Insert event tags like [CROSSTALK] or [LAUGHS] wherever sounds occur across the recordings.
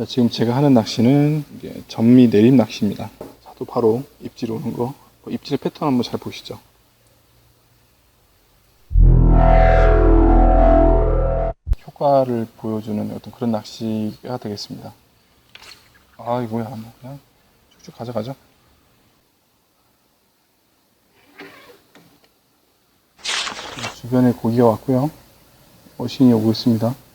자, 지금 제가 하는 낚시는 이게 전미 내림 낚시입니다. 자, 또 바로 입질 오는 거. 입질 패턴 한번 잘 보시죠. 효과를 보여주는 어떤 그런 낚시가 되겠습니다. 아, 이거 뭐야. 뭐 그냥 쭉쭉 가져가죠. 주변에 고기가 왔고요. 어신이 오고 있습니다.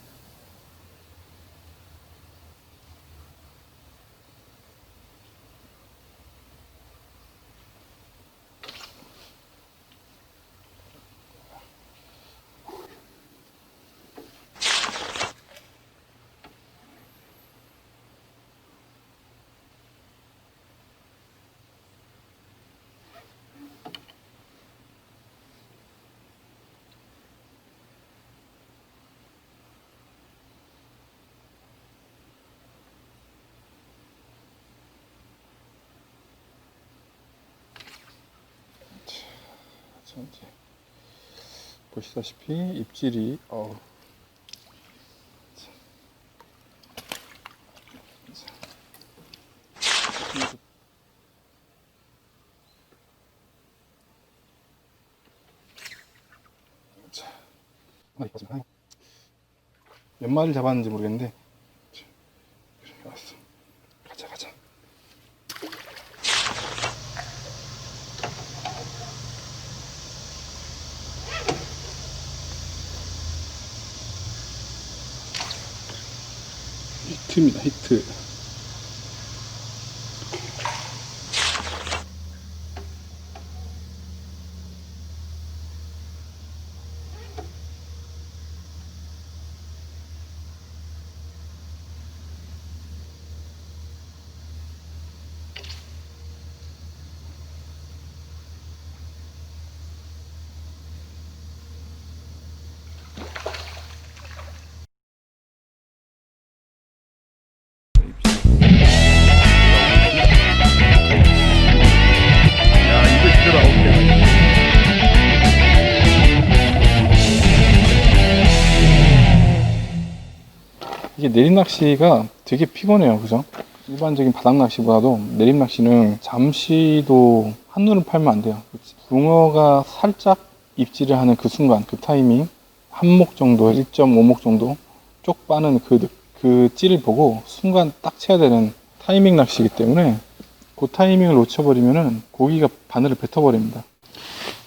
자, 이제 보시다시피 입질이 어 있었습니다. 몇 마리를 잡았는지 모르겠는데 자, 그래, 알았어. 가자 가자. 히트입니다, 히트. 이게 내림 낚시가 되게 피곤해요, 그죠? 일반적인 바닥 낚시보다도 내림 낚시는 잠시도 한눈을 팔면 안 돼요. 붕어가 살짝 입질을 하는 그 순간, 그 타이밍, 한 목 정도, 1.5목 정도 쪽 빠는 그, 느- 그 찌를 보고 순간 딱 쳐야 되는 타이밍 낚시이기 때문에 그 타이밍을 놓쳐버리면은 고기가 바늘을 뱉어버립니다.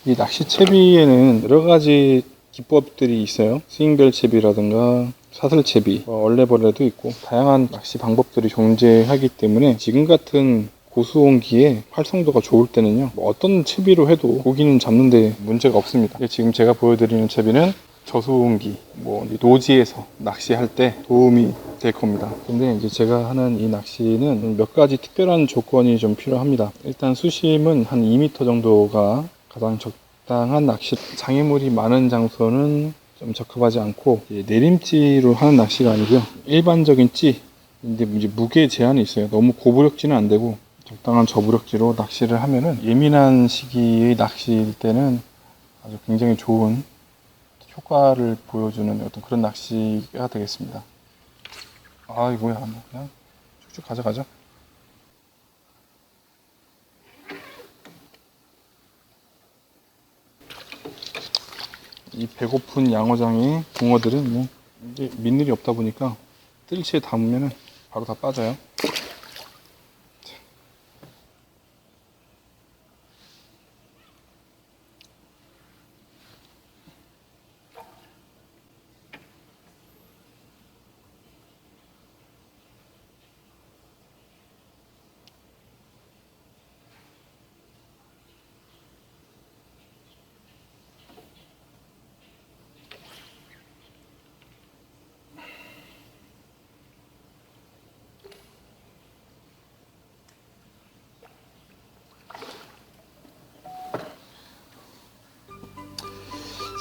이 낚시 채비에는 여러 가지 기법들이 있어요. 스윙벨 채비라든가 사슬 채비, 어, 얼레벌레도 있고 다양한 낚시 방법들이 존재하기 때문에 지금 같은 고수온기에 활성도가 좋을 때는요 뭐 어떤 채비로 해도 고기는 잡는데 문제가 없습니다. 지금 제가 보여드리는 채비는 저소온기, 뭐 노지에서 낚시할 때 도움이 될 겁니다. 근데 이제 제가 하는 이 낚시는 몇 가지 특별한 조건이 좀 필요합니다. 일단 수심은 한 2m 정도가 가장 적당한 낚시. 장애물이 많은 장소는 좀 적합하지 않고 내림찌로 하는 낚시가 아니고요. 일반적인 찌. 근데 이제 무게 제한이 있어요. 너무 고부력지는 안 되고 적당한 저부력지로 낚시를 하면은 예민한 시기의 낚시일 때는 아주 굉장히 좋은 효과를 보여주는 어떤 그런 낚시가 되겠습니다. 아, 이거 뭐야. 뭐 그냥 쭉쭉 가져가죠. 이 배고픈 양어장의 붕어들은 뭐 이게 민늘이 없다 보니까 뜰채에 담으면 바로 다 빠져요.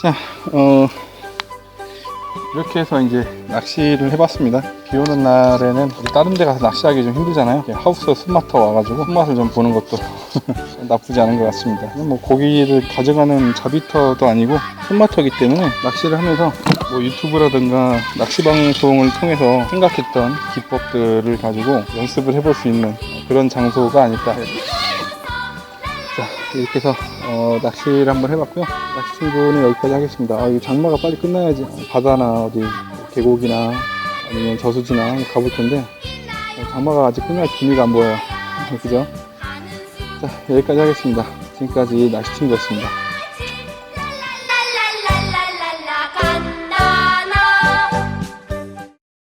자, 어, 이렇게 해서 이제 낚시를 해봤습니다. 비 오는 날에는 다른 데 가서 낚시하기 좀 힘들잖아요. 하우스 숨마터 와가지고 손맛을 좀 보는 것도 [LAUGHS] 나쁘지 않은 것 같습니다. 뭐 고기를 가져가는 자비터도 아니고 손마터기 때문에 낚시를 하면서 뭐 유튜브라든가 낚시 방송을 통해서 생각했던 기법들을 가지고 연습을 해볼 수 있는 그런 장소가 아닐까. 자, 이렇게 해서 어, 낚시를 한번 해봤고요. 낚시 친구는 여기까지 하겠습니다. 아, 이 장마가 빨리 끝나야지. 바다나 어디 계곡이나 아니면 저수지나 가볼 텐데 어, 장마가 아직 끝날 기미가 안 보여요. [LAUGHS] 그죠? 자, 여기까지 하겠습니다. 지금까지 낚시 친구였습니다.